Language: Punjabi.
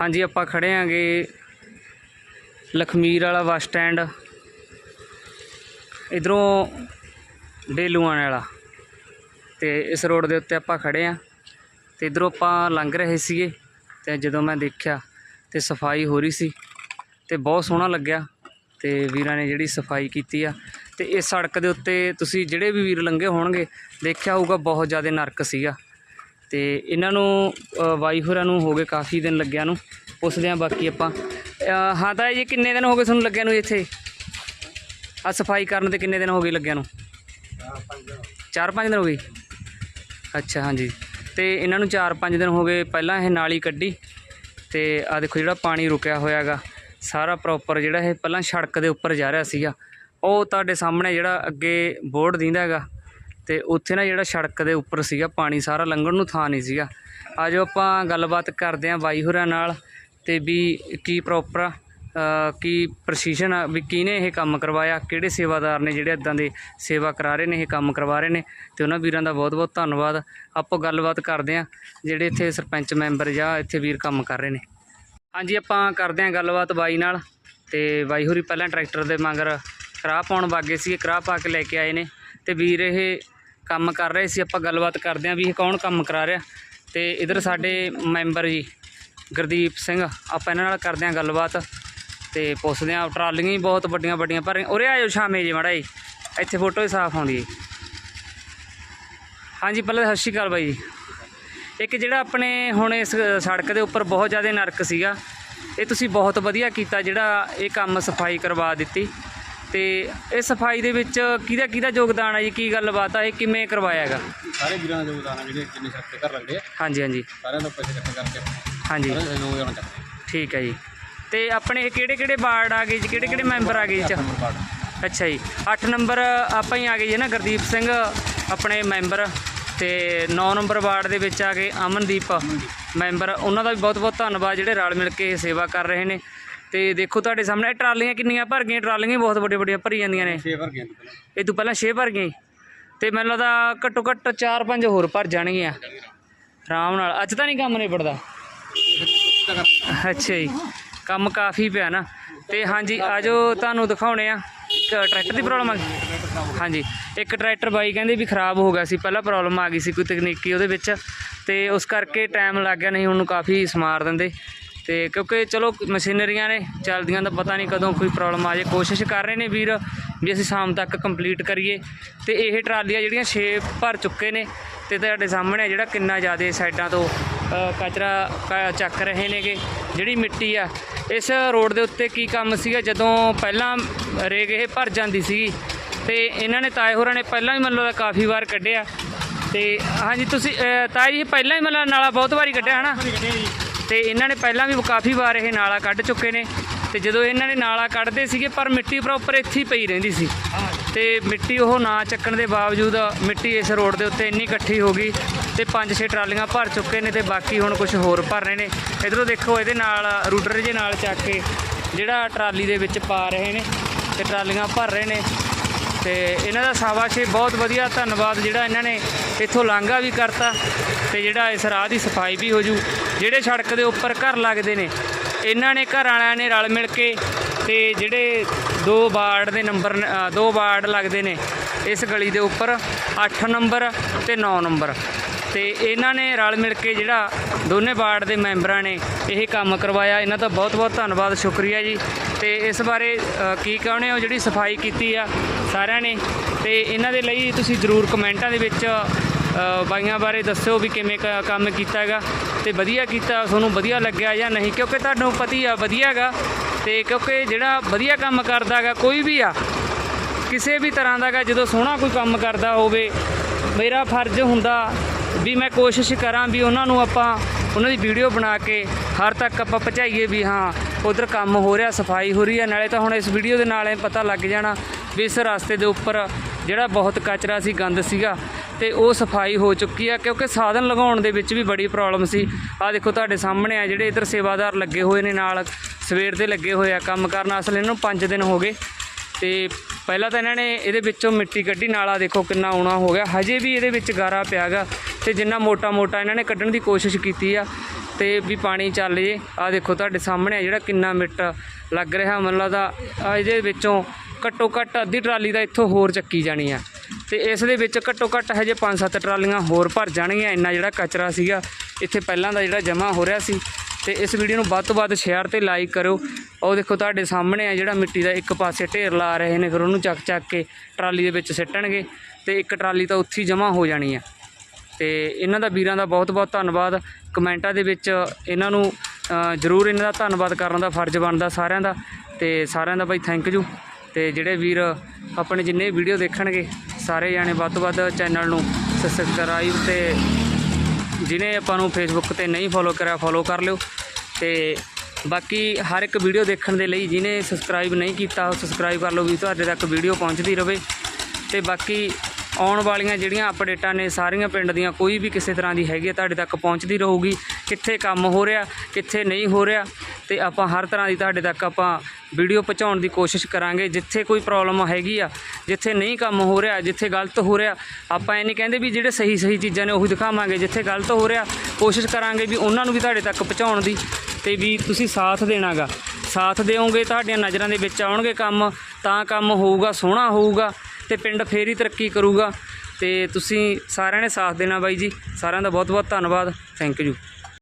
ਹਾਂਜੀ, ਆਪਾਂ ਖੜੇ ਆਂਗੇ ਲਖਮੀਰ ਵਾਲਾ ਬੱਸ ਸਟੈਂਡ। ਇਧਰੋਂ ਡੇਲੂਆਣ ਵਾਲਾ। ਤੇ ਇਸ ਰੋਡ ਦੇ ਉੱਤੇ ਆਪਾਂ ਖੜੇ ਆ। ਤੇ ਇਧਰੋਂ ਆਪਾਂ ਲੰਘ ਰਹੇ ਸੀਗੇ ਤੇ ਜਦੋਂ ਮੈਂ ਦੇਖਿਆ ਤੇ ਸਫ਼ਾਈ ਹੋ ਰਹੀ ਸੀ ਤੇ ਬਹੁਤ ਸੋਹਣਾ ਲੱਗਿਆ ਤੇ ਵੀਰਾਂ ਨੇ ਜਿਹੜੀ ਸਫ਼ਾਈ ਕੀਤੀ ਆ। ਤੇ ਇਸ ਸੜਕ ਦੇ ਉੱਤੇ ਤੁਸੀਂ ਜਿਹੜੇ ਵੀ ਵੀਰ ਲੰਘੇ ਹੋਣਗੇ, ਦੇਖਿਆ ਹੋਊਗਾ ਬਹੁਤ ਜ਼ਿਆਦਾ ਨਰਕ ਸੀਗਾ। ਤੇ ਇਹਨਾਂ ਨੂੰ ਅ, ਬਾਈ ਹੋਰਾਂ ਨੂੰ ਹੋ ਗਏ ਕਾਫੀ ਦਿਨ ਲੱਗਿਆ ਨੂੰ ਪੁੱਛਦੇ ਆ ਬਾਕੀ ਆਪਾਂ। ਹਾਂ ਤਾਂ ਇਹ ਕਿੰਨੇ ਦਿਨ ਹੋ ਗਏ ਤੁਹਾਨੂੰ ਲੱਗਿਆ ਨੂੰ ਇੱਥੇ? ਆ ਸਫ਼ਾਈ ਕਰਨ ਤੇ ਕਿੰਨੇ ਦਿਨ ਹੋ ਗਏ ਲੱਗਿਆ ਨੂੰ? ਚਾਰ ਪੰਜ ਦਿਨ ਹੋ ਗਏ। ਅੱਛਾ ਹਾਂਜੀ। ਤੇ ਇਹਨਾਂ ਨੂੰ ਚਾਰ ਪੰਜ ਦਿਨ ਹੋ ਗਏ ਪਹਿਲਾਂ ਇਹ ਨਾਲੀ ਕੱਢੀ ਤੇ ਆ ਦੇਖੋ ਜਿਹੜਾ ਪਾਣੀ ਰੁਕਿਆ ਹੋਇਆਗਾ ਸਾਰਾ ਪ੍ਰੋਪਰ ਜਿਹੜਾ ਇਹ ਪਹਿਲਾਂ ਸੜਕ ਦੇ ਉੱਪਰ ਜਾ ਰਿਹਾ ਸੀਗਾ। ਉਹ ਤੁਹਾਡੇ ਸਾਹਮਣੇ ਜਿਹੜਾ ਅੱਗੇ ਬੋਰਡ ਦਿੰਦਾ ਹੈਗਾ ਅਤੇ ਉੱਥੇ ਨਾ ਜਿਹੜਾ ਸੜਕ ਦੇ ਉੱਪਰ ਸੀਗਾ, ਪਾਣੀ ਸਾਰਾ ਲੰਘਣ ਨੂੰ ਥਾਂ ਨਹੀਂ ਸੀਗਾ। ਆਜੋ ਆਪਾਂ ਗੱਲਬਾਤ ਕਰਦੇ ਹਾਂ ਬਾਈ ਹੋਰਾਂ ਨਾਲ ਅਤੇ ਵੀ ਕੀ ਪ੍ਰੋਪਰ ਕੀ ਪ੍ਰਸੀਸ਼ਨ ਆ, ਵੀ ਕਿਹਨੇ ਇਹ ਕੰਮ ਕਰਵਾਇਆ, ਕਿਹੜੇ ਸੇਵਾਦਾਰ ਨੇ ਜਿਹੜੇ ਇਦਾਂ ਦੇ ਸੇਵਾ ਕਰਾ ਰਹੇ ਨੇ, ਇਹ ਕੰਮ ਕਰਵਾ ਰਹੇ ਨੇ। ਤੇ ਉਹਨਾਂ ਵੀਰਾਂ ਦਾ ਬਹੁਤ ਬਹੁਤ ਧੰਨਵਾਦ। ਆਪਾਂ ਗੱਲਬਾਤ ਕਰਦੇ ਆਂ ਜਿਹੜੇ ਇੱਥੇ ਸਰਪੰਚ ਮੈਂਬਰ ਜਾਂ ਇੱਥੇ ਵੀਰ ਕੰਮ ਕਰ ਰਹੇ ਨੇ। ਹਾਂਜੀ, ਆਪਾਂ ਕਰਦੇ ਆਂ ਗੱਲਬਾਤ ਬਾਈ ਨਾਲ। ਤੇ ਬਾਈ ਹੋਰੀ ਪਹਿਲਾਂ ਟਰੈਕਟਰ ਦੇ ਮਗਰ ਕਰਾਹ ਪਾਉਣ ਵਾਗੇ ਸੀ ਕਰਾਹ ਪਾ ਕੇ ਲੈ ਕੇ ਆਏ ਨੇ। ਤੇ ਵੀਰ ਇਹ ਕੰਮ ਕਰ ਰਹੇ ਸੀ, ਆਪਾਂ ਗੱਲਬਾਤ ਕਰਦੇ ਆਂ ਵੀ ਇਹ ਕੌਣ ਕੰਮ ਕਰਾ ਰਿਹਾ। ਤੇ ਇਧਰ ਸਾਡੇ ਮੈਂਬਰ ਜੀ, ਗੁਰਦੀਪ ਸਿੰਘ, ਆਪਾਂ ਇਹਨਾਂ ਨਾਲ ਕਰਦੇ ਆਂ ਗੱਲਬਾਤ ਤੇ ਪੁੱਛਦੇ ਆਂ ਟਰਾਲੀਆਂ ਹੀ ਬਹੁਤ ਵੱਡੀਆਂ ਵੱਡੀਆਂ ਪਰ ਉਰੇ ਆਇਓ ਸ਼ਾਮੇ ਜੀ ਮਾੜਾ ਜੀ, ਇੱਥੇ ਫੋਟੋ ਹੀ ਸਾਫ਼ ਆਉਂਦੀ ਹੈ। ਹਾਂਜੀ, ਪਹਿਲਾਂ ਸਤਿ ਸ਼੍ਰੀ ਅਕਾਲ ਬਾਈ ਜੀ। ਇੱਕ ਜਿਹੜਾ ਆਪਣੇ ਹੁਣ ਇਸ ਸੜਕ ਦੇ ਉੱਪਰ ਬਹੁਤ ਜ਼ਿਆਦਾ ਨਰਕ ਸੀਗਾ, ਇਹ ਤੁਸੀਂ ਬਹੁਤ ਵਧੀਆ ਕੀਤਾ ਜਿਹੜਾ ਇਹ ਕੰਮ ਸਫ਼ਾਈ ਕਰਵਾ ਦਿੱਤੀ। ਤੇ ਇਹ ਸਫ਼ਾਈ ਦੇ ਵਿੱਚ ਕਿਹਦਾ ਕਿਹਦਾ ਯੋਗਦਾਨ ਹੈ ਜੀ? ਕੀ ਗੱਲਬਾਤ ਆ? ਇਹ ਕਿਵੇਂ ਕਰਵਾਇਆ ਹੈਗਾ? ਸਾਰੇ ਵੀਰਾਂ ਦਾ ਯੋਗਦਾਨ ਆ ਜਿਹੜੇ ਜਿੰਨੇ ਤੇ ਘਰ ਲੱਗਦੇ ਆ। ਹਾਂਜੀ ਹਾਂਜੀ। ਸਾਰਿਆਂ ਦਾ ਪੈਸੇ ਇਕੱਠੇ ਕਰਕੇ। ਹਾਂਜੀ। ਸਾਰੇ ਸਹਿਯੋਗ ਦੇਣਾ ਚਾਹੀਦਾ ਠੀਕ ਹੈ ਜੀ। ਤੇ ਆਪਣੇ ਇਹ ਕਿਹੜੇ ਕਿਹੜੇ ਵਾਰਡ ਆ ਗਏ ਜੀ? ਕਿਹੜੇ ਕਿਹੜੇ ਮੈਂਬਰ ਆ ਗਏ ਇਹ 'ਚ ਅੱਛਾ ਜੀ। 8 ਨੰਬਰ ਆਪਾਂ ਹੀ ਆ ਗਏ ਜੀ ਨਾ ਗੁਰਦੀਪ ਸਿੰਘ ਆਪਣੇ ਮੈਂਬਰ। ਤੇ 9 ਨੰਬਰ ਵਾਰਡ ਦੇ ਵਿੱਚ ਆ ਗਏ ਅਮਨਦੀਪ ਮੈਂਬਰ। ਉਹਨਾਂ ਦਾ ਵੀ ਬਹੁਤ ਬਹੁਤ ਧੰਨਵਾਦ ਜਿਹੜੇ ਰਲ ਮਿਲ ਕੇ ਇਹ ਸੇਵਾ ਕਰ ਰਹੇ ਨੇ। ਤੇ ਦੇਖੋ ਤੁਹਾਡੇ ਸਾਹਮਣੇ ਟਰਾਲੀਆਂ ਕਿੰਨੀਆਂ ਭਰ ਗਈਆਂ ਟਰਾਲੀਆਂ ਵੀ ਬਹੁਤ ਵੱਡੀਆਂ ਵੱਡੀਆਂ ਭਰੀ ਜਾਂਦੀਆਂ ਨੇ। ਛੇ ਵਰ ਗਏ ਨੇ ਪਹਿਲਾਂ। ਇਹ ਤੋਂ ਪਹਿਲਾਂ 6 ਭਰ ਗਏ ਤੇ ਮੈਨੂੰ ਲੱਗਦਾ ਘੱਟੋ ਘੱਟ 4-5 ਹੋਰ ਭਰ ਜਾਣਗੀਆਂ। ਆਰਾਮ ਨਾਲ। ਅੱਜ ਤਾਂ ਨਹੀਂ ਕੰਮ ਨਿਬੜਦਾ। ਅੱਛਾ ਜੀ। ਕੰਮ ਕਾਫੀ ਪਿਆ ਨਾ। ਤੇ ਹਾਂਜੀ ਆਜੋ ਤੁਹਾਨੂੰ ਦਿਖਾਉਣੇ ਆ। ਟਰੈਕਟਰ ਦੀ ਪ੍ਰੋਬਲਮ ਆ ਗਈ। ਹਾਂਜੀ। ਇੱਕ ਟਰੈਕਟਰ ਬਾਈ ਕਹਿੰਦੇ ਵੀ ਖਰਾਬ ਹੋ ਗਿਆ ਸੀ। ਪਹਿਲਾਂ ਪ੍ਰੋਬਲਮ ਆ ਗਈ ਸੀ ਕੋਈ ਤਕਨੀਕੀ ਉਹਦੇ ਵਿੱਚ। ਤੇ ਉਸ ਕਰਕੇ ਟਾਈਮ ਲੱਗ ਗਿਆ ਨਹੀਂ ਉਹਨੂੰ ਕਾਫੀ ਸਮਾਰ ਦਿੰਦੇ। ਤੇ ਕਿਉਂਕਿ ਚਲੋ ਮਸ਼ੀਨਰੀਆਂ ਨੇ, ਚੱਲਦੀਆਂ ਤਾਂ ਪਤਾ ਨਹੀਂ ਕਦੋਂ ਕੋਈ ਪ੍ਰੋਬਲਮ ਆ ਜਾਏ। ਕੋਸ਼ਿਸ਼ ਕਰ ਰਹੇ ਨੇ ਵੀਰ ਵੀ ਅਸੀਂ ਸ਼ਾਮ ਤੱਕ ਕੰਪਲੀਟ ਕਰੀਏ। ਤੇ ਇਹ ਟਰਾਲੀਆਂ ਜਿਹੜੀਆਂ 6 ਭਰ ਚੁੱਕੇ ਨੇ ਤੇ ਤੁਹਾਡੇ ਸਾਹਮਣੇ ਜਿਹੜਾ ਕਿੰਨਾ ਜ਼ਿਆਦਾ ਸਾਈਡਾਂ ਤੋਂ ਕਚਰਾ ਚੱਕ ਰਹੇ ਨੇਗੇ, ਜਿਹੜੀ ਮਿੱਟੀ ਆ। ਇਸ ਰੋਡ ਦੇ ਉੱਤੇ ਕੀ ਕੰਮ ਸੀਗਾ? ਜਦੋਂ ਪਹਿਲਾਂ ਰੇਗ ਇਹ ਭਰ ਜਾਂਦੀ ਸੀਗੀ ਤੇ ਇਹਨਾਂ ਨੇ ਤਾਏ ਹੋਰਾਂ ਨੇ ਪਹਿਲਾਂ ਹੀ ਮਤਲਬ ਕਾਫੀ ਵਾਰ ਕੱਢਿਆ। ਤੇ ਹਾਂਜੀ, ਤੁਸੀਂ ਤਾਏ ਜੀ, ਪਹਿਲਾਂ ਹੀ ਮਤਲਬ ਨਾਲਾ ਬਹੁਤ ਵਾਰੀ ਕੱਢਿਆ, ਹਨਾ? ਤੇ ਇਹਨਾਂ ਨੇ ਪਹਿਲਾਂ ਵੀ ਕਾਫੀ ਵਾਰ ਇਹ ਨਾਲਾ ਕੱਢ ਚੁੱਕੇ ਨੇ ਤੇ ਜਦੋਂ ਇਹਨਾਂ ਨੇ ਨਾਲਾ ਕੱਢਦੇ ਸੀਗੇ, ਪਰ ਮਿੱਟੀ ਪ੍ਰੋਪਰ ਇੱਥੇ ਹੀ ਪਈ ਰਹਿੰਦੀ ਸੀ। ਤੇ ਮਿੱਟੀ ਉਹ ਨਾ ਚੱਕਣ ਦੇ ਬਾਵਜੂਦ ਮਿੱਟੀ ਇਸ ਰੋਡ ਦੇ ਉੱਤੇ ਇੰਨੀ ਇਕੱਠੀ ਹੋ ਗਈ ਤੇ ਪੰਜ ਛੇ ਟਰਾਲੀਆਂ ਭਰ ਚੁੱਕੇ ਨੇ ਤੇ ਬਾਕੀ ਹੁਣ ਕੁਝ ਹੋਰ ਭਰ ਰਹੇ ਨੇ। ਇਧਰੋਂ ਦੇਖੋ, ਇਹਦੇ ਨਾਲ ਰੂਟਰ ਜੇ ਨਾਲ ਚੱਕ ਕੇ ਜਿਹੜਾ ਟਰਾਲੀ ਦੇ ਵਿੱਚ ਪਾ ਰਹੇ ਨੇ ਤੇ ਟਰਾਲੀਆਂ ਭਰ ਰਹੇ ਨੇ। ਤੇ ਇਹਨਾਂ ਦਾ ਸ਼ਾਬਾਸ਼ ਬਹੁਤ ਵਧੀਆ, ਧੰਨਵਾਦ ਜਿਹੜਾ ਇਹਨਾਂ ਨੇ ਇੱਥੋਂ ਲਾਂਘਾ ਵੀ ਕਰਤਾ ਤੇ ਜਿਹੜਾ ਇਸ ਰਾਹ ਦੀ ਸਫ਼ਾਈ ਵੀ ਹੋ ਜੂ। ਜਿਹੜੇ ਸੜਕ ਦੇ ਉੱਪਰ ਘਰ ਲੱਗਦੇ ਨੇ, ਇਹਨਾਂ ਨੇ ਘਰ ਵਾਲਿਆਂ ਨੇ ਰਲ ਮਿਲ ਕੇ ਤੇ ਜਿਹੜੇ ਦੋ ਵਾਰਡ ਦੇ ਨੰਬਰ ਦੋ ਵਾਰਡ ਲੱਗਦੇ ਨੇ, ਇਸ ਗਲੀ ਦੇ ਉੱਪਰ 8 ਨੰਬਰ ਤੇ 9 ਨੰਬਰ। ਤੇ ਇਹਨਾਂ ਨੇ ਰਲ ਮਿਲ ਕੇ ਜਿਹੜਾ ਦੋਨੇ ਵਾਰਡ ਦੇ ਮੈਂਬਰਾਂ ਨੇ ਇਹ ਕੰਮ ਕਰਵਾਇਆ। ਇਹਨਾਂ ਦਾ ਬਹੁਤ ਬਹੁਤ ਧੰਨਵਾਦ, ਸ਼ੁਕਰੀਆ ਜੀ। ਤੇ ਇਸ ਬਾਰੇ ਕੀ ਕਹਣੇ ਹੋ? ਜਿਹੜੀ ਸਫ਼ਾਈ ਕੀਤੀ ਆ ਸਾਰਿਆਂ ਨੇ। ਤੇ ਇਹਨਾਂ ਦੇ ਲਈ ਤੁਸੀਂ ਜ਼ਰੂਰ ਕਮੈਂਟਾਂ ਦੇ ਵਿੱਚ ਬਾਈਆਂ ਬਾਰੇ ਦੱਸਿਓ ਵੀ ਕਿਵੇਂ ਕ- ਕੰਮ ਕੀਤਾ ਹੈਗਾ ਤੇ ਵਧੀਆ ਕੀਤਾ, ਤੁਹਾਨੂੰ ਵਧੀਆ ਲੱਗਿਆ ਜਾਂ ਨਹੀਂ? ਕਿਉਂਕਿ ਤੁਹਾਨੂੰ ਪਤੀ ਆ, ਵਧੀਆ ਹੈਗਾ ਤੇ ਕਿਉਂਕਿ ਜਿਹੜਾ ਵਧੀਆ ਕੰਮ ਕਰਦਾ ਹੈਗਾ, ਕੋਈ ਵੀ ਆ, ਕਿਸੇ ਵੀ ਤਰ੍ਹਾਂ ਦਾ ਗਾ ਜਦੋਂ ਸੋਹਣਾ ਕੋਈ ਕੰਮ ਕਰਦਾ ਹੋਵੇ, ਮੇਰਾ ਫਰਜ਼ ਹੁੰਦਾ ਵੀ ਮੈਂ ਕੋਸ਼ਿਸ਼ ਕਰਾਂ ਵੀ ਉਹਨਾਂ ਨੂੰ ਆਪਾਂ, ਉਹਨਾਂ ਦੀ ਵੀਡੀਓ ਬਣਾ ਕੇ ਹਰ ਤੱਕ ਆਪਾਂ ਪਹੁੰਚਾਈਏ ਵੀ ਹਾਂ, ਉਧਰ ਕੰਮ ਹੋ ਰਿਹਾ, ਸਫ਼ਾਈ ਹੋ ਰਹੀ ਹੈ, ਨਾਲੇ ਤਾਂ ਹੁਣ ਇਸ ਵੀਡੀਓ ਦੇ ਨਾਲ ਪਤਾ ਲੱਗ ਜਾਣਾ ਵੀ ਇਸ ਰਸਤੇ ਦੇ ਉੱਪਰ ਜਿਹੜਾ ਬਹੁਤ ਕਚਰਾ ਸੀ, ਗੰਦ ਸੀਗਾ ਤੇ ਉਹ ਸਫ਼ਾਈ ਹੋ ਚੁੱਕੀ ਆ, ਕਿਉਂਕਿ ਸਾਧਨ ਲਗਾਉਣ ਦੇ ਵਿੱਚ ਵੀ ਬੜੀ ਪ੍ਰੋਬਲਮ ਸੀ। ਆ ਦੇਖੋ ਤੁਹਾਡੇ ਸਾਹਮਣੇ ਆ, ਜਿਹੜੇ ਇਧਰ ਸੇਵਾਦਾਰ ਲੱਗੇ ਹੋਏ ਨੇ ਨਾਲ, ਸਵੇਰ ਦੇ ਲੱਗੇ ਹੋਏ ਆ ਕੰਮ ਕਰਨ। ਅਸਲ ਇਹਨਾਂ ਨੂੰ 5 ਦਿਨ ਹੋ ਗਏ। ਤੇ ਪਹਿਲਾਂ ਤਾਂ ਇਹਨਾਂ ਨੇ ਇਹਦੇ ਵਿੱਚੋਂ ਮਿੱਟੀ ਕੱਢੀ, ਨਾਲਾ ਦੇਖੋ ਕਿੰਨਾ ਆਉਣਾ ਹੋ ਗਿਆ। ਹਜੇ ਵੀ ਇਹਦੇ ਵਿੱਚ ਗਾਰਾ ਪਿਆਗਾ ਤੇ ਜਿੰਨਾ ਮੋਟਾ ਮੋਟਾ ਇਹਨਾਂ ਨੇ ਕੱਢਣ ਦੀ ਕੋਸ਼ਿਸ਼ ਕੀਤੀ ਆ, ਤੇ ਵੀ ਪਾਣੀ ਚੱਲ ਜੇ। ਆ ਦੇਖੋ ਤੁਹਾਡੇ ਸਾਹਮਣੇ ਆ, ਜਿਹੜਾ ਕਿੰਨਾ ਮਿੱਟ ਲੱਗ ਰਿਹਾ। ਮੈਨੂੰ ਲੱਗਦਾ ਇਹਦੇ ਵਿੱਚੋਂ ਘੱਟੋ ਘੱਟ ਅੱਧੀ ਟਰਾਲੀ ਦਾ ਇੱਥੋਂ ਹੋਰ ਚੱਕੀ ਜਾਣੀ ਆ। ਤੇ ਇਸ ਦੇ ਵਿੱਚ ਘੱਟੋ ਘੱਟ ਹਜੇ 5-7 ਟਰਾਲੀਆਂ ਹੋਰ ਭਰ ਜਾਣਗੀਆਂ। ਇੰਨਾ ਜਿਹੜਾ ਕਚਰਾ ਸੀਗਾ, ਇੱਥੇ ਪਹਿਲਾਂ ਦਾ ਜਿਹੜਾ ਜਮ੍ਹਾਂ ਹੋ ਰਿਹਾ ਸੀ। ਤੇ ਇਸ ਵੀਡੀਓ ਨੂੰ ਵੱਧ ਤੋਂ ਵੱਧ ਸ਼ੇਅਰ ਤੇ ਲਾਈਕ ਕਰੋ ਉਹ ਦੇਖੋ ਤੁਹਾਡੇ ਸਾਹਮਣੇ ਆ ਜਿਹੜਾ ਮਿੱਟੀ ਦਾ ਇੱਕ ਪਾਸੇ ਢੇਰ ਲਾ ਰਹੇ ਨੇ, ਫਿਰ ਉਹਨੂੰ ਚੱਕ ਚੱਕ ਕੇ ਟਰਾਲੀ ਦੇ ਵਿੱਚ ਸਿੱਟਣਗੇ ਤੇ ਇੱਕ ਟਰਾਲੀ ਤਾਂ ਉੱਥੇ ਹੀ ਜਮ੍ਹਾਂ ਹੋ ਜਾਣੀ ਆ। ਤੇ ਇਹਨਾਂ ਦਾ ਵੀਰਾਂ ਦਾ ਬਹੁਤ ਬਹੁਤ ਧੰਨਵਾਦ। ਕਮੈਂਟਾਂ ਦੇ ਵਿੱਚ ਇਹਨਾਂ ਨੂੰ ਜ਼ਰੂਰ ਇਹਨਾਂ ਦਾ ਧੰਨਵਾਦ ਕਰਨ ਦਾ ਫਰਜ਼ ਬਣਦਾ ਸਾਰਿਆਂ ਦਾ। ਤੇ ਸਾਰਿਆਂ ਦਾ ਬਾਈ ਥੈਂਕ ਯੂ ਤੇ ਜਿਹੜੇ ਵੀਰ ਆਪਣੇ ਜਿੰਨੇ ਵੀਡੀਓ ਦੇਖਣਗੇ ਸਾਰੇ ਜਾਣੇ ਵੱਧ ਤੋਂ ਵੱਧ ਚੈਨਲ ਨੂੰ ਸਬਸਕ੍ਰਾਈਬ ਤੇ ਜਿਹਨੇ ਆਪਾਂ ਨੂੰ ਫੇਸਬੁੱਕ ਤੇ ਨਹੀਂ ਫੋਲੋ ਕਰਿਆ ਫੋਲੋ ਕਰ ਲਿਓ। ਤੇ ਬਾਕੀ ਹਰ ਇੱਕ ਵੀਡੀਓ ਦੇਖਣ ਦੇ ਲਈ ਜਿਹਨੇ ਸਬਸਕ੍ਰਾਈਬ ਨਹੀਂ ਕੀਤਾ, ਉਹ ਸਬਸਕ੍ਰਾਈਬ ਕਰ ਲਓ ਵੀ ਤੁਹਾਡੇ ਤੱਕ ਵੀਡੀਓ ਪਹੁੰਚਦੀ ਰਹੇ ਤੇ ਬਾਕੀ ਆਉਣ ਵਾਲੀਆਂ ਜਿਹੜੀਆਂ ਅਪਡੇਟਾਂ ਨੇ ਸਾਰੀਆਂ ਪਿੰਡ ਦੀਆਂ, ਕੋਈ ਵੀ ਕਿਸੇ ਤਰ੍ਹਾਂ ਦੀ ਹੈਗੀ ਹੈ ਤੁਹਾਡੇ ਤੱਕ ਪਹੁੰਚਦੀ ਰਹੂਗੀ। ਕਿੱਥੇ ਕੰਮ ਹੋ ਰਿਹਾ, ਕਿੱਥੇ ਨਹੀਂ ਹੋ ਰਿਹਾ, ਤੇ ਆਪਾਂ ਹਰ ਤਰ੍ਹਾਂ ਦੀ ਤੁਹਾਡੇ ਤੱਕ ਆਪਾਂ ਵੀਡੀਓ ਪਹੁੰਚਾਉਣ ਦੀ ਕੋਸ਼ਿਸ਼ ਕਰਾਂਗੇ। ਜਿੱਥੇ ਕੋਈ ਪ੍ਰੋਬਲਮ ਹੈਗੀ ਆ, ਜਿੱਥੇ ਨਹੀਂ ਕੰਮ ਹੋ ਰਿਹਾ, ਜਿੱਥੇ ਗਲਤ ਹੋ ਰਿਹਾ, ਆਪਾਂ ਇਹ ਨਹੀਂ ਕਹਿੰਦੇ ਵੀ ਜਿਹੜੇ ਸਹੀ ਸਹੀ ਚੀਜ਼ਾਂ ਨੇ ਉਹੀ ਦਿਖਾਵਾਂਗੇ। ਜਿੱਥੇ ਗਲਤ ਹੋ ਰਿਹਾ, ਕੋਸ਼ਿਸ਼ ਕਰਾਂਗੇ ਵੀ ਉਹਨਾਂ ਨੂੰ ਵੀ ਤੁਹਾਡੇ ਤੱਕ ਪਹੁੰਚਾਉਣ ਦੀ ਤੇ ਵੀ ਤੁਸੀਂ ਸਾਥ ਦੇਣਾਗਾ। ਸਾਥ ਦਿਓਗੇ, ਤੁਹਾਡੀਆਂ ਨਜ਼ਰਾਂ ਦੇ ਵਿੱਚ ਆਉਣਗੇ ਕੰਮ, ਤਾਂ ਕੰਮ ਹੋਊਗਾ, ਸੋਹਣਾ ਹੋਊਗਾ ਤੇ ਪਿੰਡ ਫੇਰ ਹੀ ਤਰੱਕੀ ਕਰੂਗਾ। ਤੇ ਤੁਸੀਂ ਸਾਰਿਆਂ ਨੇ ਸਾਥ ਦੇਣਾ ਬਾਈ ਜੀ। ਸਾਰਿਆਂ ਦਾ ਬਹੁਤ ਬਹੁਤ ਧੰਨਵਾਦ। Thank you